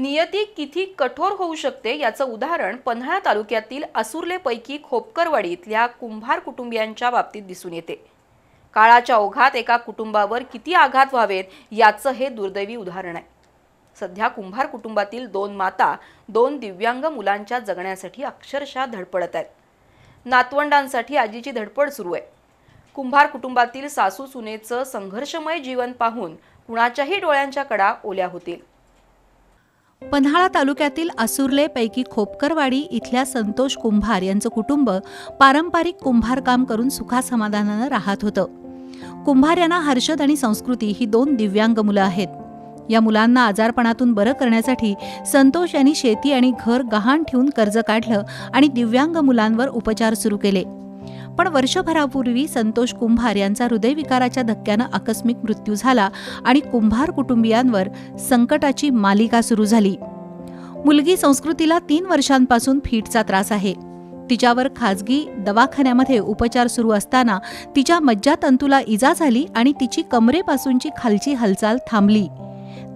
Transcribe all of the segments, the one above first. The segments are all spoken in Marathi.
नियती किती कठोर होऊ शकते याचं उदाहरण पन्हाळा तालुक्यातील असुर्लेपैकी खोपकरवाडी इथल्या कुंभार कुटुंबियांच्या बाबतीत दिसून येते. काळाच्या ओघात एका कुटुंबावर किती आघात व्हावेत याचं हे दुर्दैवी उदाहरण आहे. सध्या कुंभार कुटुंबातील दोन माता दोन दिव्यांग मुलांच्या जगण्यासाठी अक्षरशः धडपडत आहेत. नातवंडांसाठी आजीची धडपड सुरू आहे. कुंभार कुटुंबातील सासू सुनेचं संघर्षमय जीवन पाहून कुणाच्याही डोळ्यांच्या कडा ओल्या होतील. पन्हाळा तालुक्यातील आसुर्ले पैकी खोपकरवाडी इथल्या संतोष कुंभार यांचं कुटुंब पारंपरिक कुंभार काम करून सुखासमाधानानं राहत होतं. कुंभार यांना हर्षद आणि संस्कृती ही दोन दिव्यांग मुलं आहेत. या मुलांना आजारपणातून बरं करण्यासाठी संतोष यांनी शेती आणि घर गहाण ठेवून कर्ज काढलं आणि दिव्यांग मुलांवर उपचार सुरू केले. पण वर्षभरापूर्वी संतोष कुंभार यांचा हृदयविकाराच्या धक्क्यानं आकस्मिक मृत्यू झाला आणि कुंभार कुटुंबियांवर संकटाची मालिका सुरू झाली. मुलगी संस्कृतीला तीन वर्षांपासून फीटचा त्रास आहे. तिच्यावर खाजगी दवाखान्यामध्ये उपचार सुरू असताना तिच्या मज्जातंतूला इजा झाली आणि तिची कमरेपासूनची खालची हालचाल थांबली.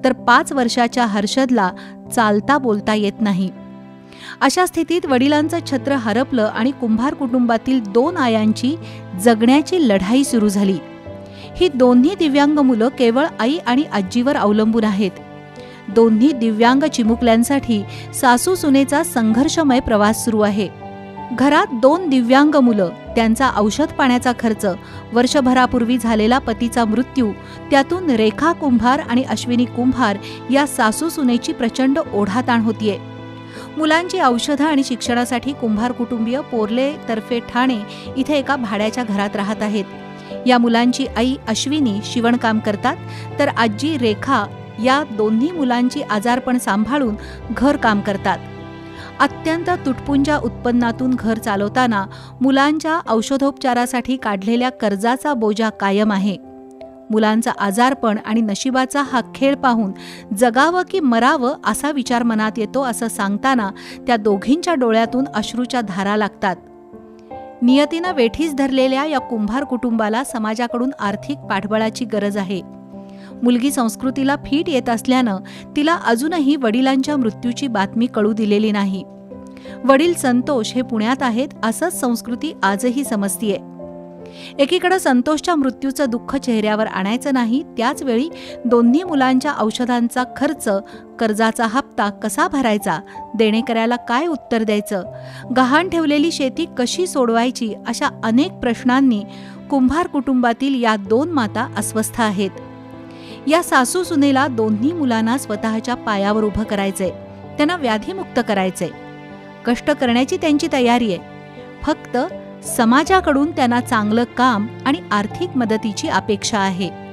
तर पाच वर्षाच्या हर्षदला चालता बोलता येत नाही. अशा स्थितीत वडिलांचं छत्र हरपलं आणि कुंभार कुटुंबातील दोन आयांची जगण्याची लढाई सुरू झाली. ही दोन्ही दिव्यांग मुलं केवळ आई आणि आजीवर अवलंबून आहेत. दोन्ही दिव्यांग चिमुकल्यांसाठी सासू सुनेचा संघर्षमय प्रवास सुरू आहे. घरात दोन दिव्यांग मुलं त्यांचा औषध पाण्याचा खर्च वर्षभरापूर्वी झालेला पतीचा मृत्यू त्यातून रेखा कुंभार आणि अश्विनी कुंभार या सासू सुनेची प्रचंड ओढाताण होतीये. मुलांची औषधं आणि शिक्षणासाठी कुंभार कुटुंबीय पोर्ले तर्फे ठाणे इथे एका भाड्याच्या घरात राहत आहेत. या मुलांची आई अश्विनी शिवणकाम करतात तर आजी रेखा या दोन्ही मुलांची आजारपण सांभाळून घर काम करतात. अत्यंत तुटपुंजा उत्पन्नातून घर चालवताना मुलांच्या औषधोपचारासाठी काढलेल्या कर्जाचा बोजा कायम आहे. मुलांचा आजारपण आणि नशिबाचा हा खेळ पाहून जगावं की मरावं असा विचार मनात येतो असं सांगताना त्या दोघींच्या डोळ्यातून अश्रूच्या धारा लागतात. नियतीनं वेठीस धरलेल्या या कुंभार कुटुंबाला समाजाकडून आर्थिक पाठबळाची गरज आहे. मुलगी संस्कृतीला फीट येत असल्यानं तिला अजूनही वडिलांच्या मृत्यूची बातमी कळू दिलेली नाही. वडील संतोष हे पुण्यात आहेत असंच संस्कृती आजही समजतीये. एकीकडे संतोषच्या मृत्यूचं दुःख चेहऱ्यावर आणायचं नाही त्याचवेळी दोन्ही मुलांच्या औषधांचा खर्च कर्जाचा हप्ता कसा भरायचा देणेकऱ्याला काय उत्तर द्यायचं गहाण ठेवलेली शेती कशी सोडवायची अशा अनेक प्रश्नांनी कुंभार कुटुंबातील या दोन माता अस्वस्थ आहेत. या सासू सुनेला दोन्ही मुलांना स्वतःच्या पायावर उभं करायचंय त्यांना व्याधीमुक्त करायचंय. कष्ट करण्याची त्यांची तयारी आहे. फक्त समाजाकडून त्यांना चांगलं काम आणि आर्थिक मदतीची अपेक्षा आहे.